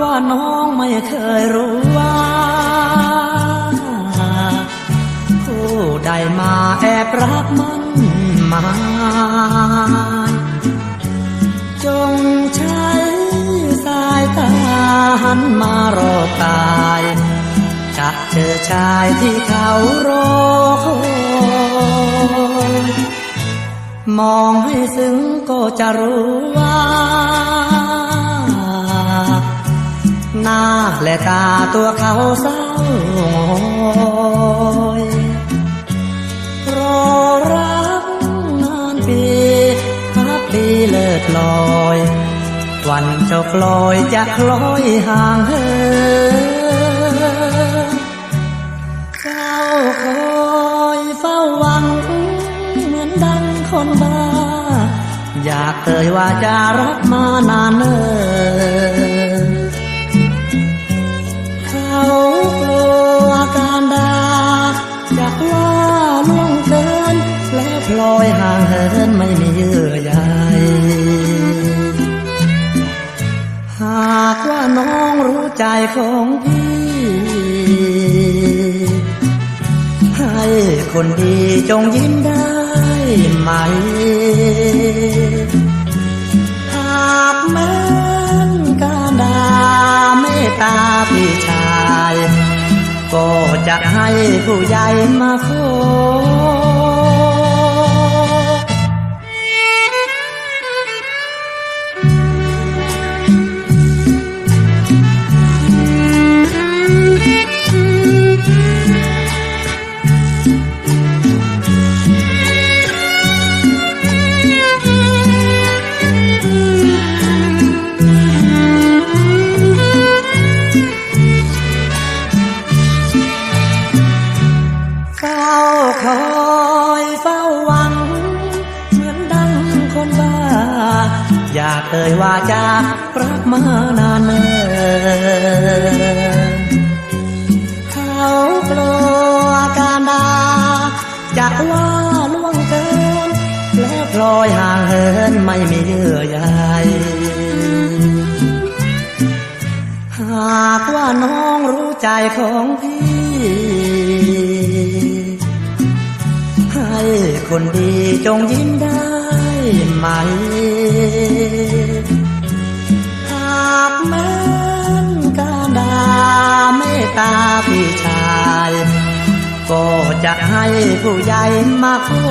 ว่าน้องไม่เคยรู้ว่าผู้ใดมาแอบรักมันมาจงใช้สายตาหันมารอตายจะเจอชายที่เขารอคอยมองให้ซึ้งก็จะรู้ว่า หน้าและตาตัวเขาเศร้าหงอยรอรักนานปีพักดีเลิศลอย วันเจ้ากลอยจะคล้อยห่างเหินเฝ้าคอยเฝ้าหวัง เหมือนดังคนบ้า อยากเอ่ยว่าจะรักมานานเนิ่น จากว่าล่วงเกินและพลอยห่างเหินไม่มีเยื่อใยหากว่าน้องรู้ใจของพี่ ให้คนดีจงยิ้มได้ไหม หากแม้นการดาเมตตาพี่ชาย ก็จะให้ผู้ใหญ่มาขอ คอยเฝ้าหวัง เหมือนดังคนบ้า อยากเอ่ยว่าจะรักมานานเนิ่นเขากลัวการดาจะว่าล่วงเกิน แล้วพลอยห่างเหินไม่มีเยื่อใยหากว่าน้องรู้ใจของพี่ คนดีจงยิ้มได้ไหม หากแม้นการดาเมตตาพี่ชาย ก็จะให้ผู้ใหญ่มาขอ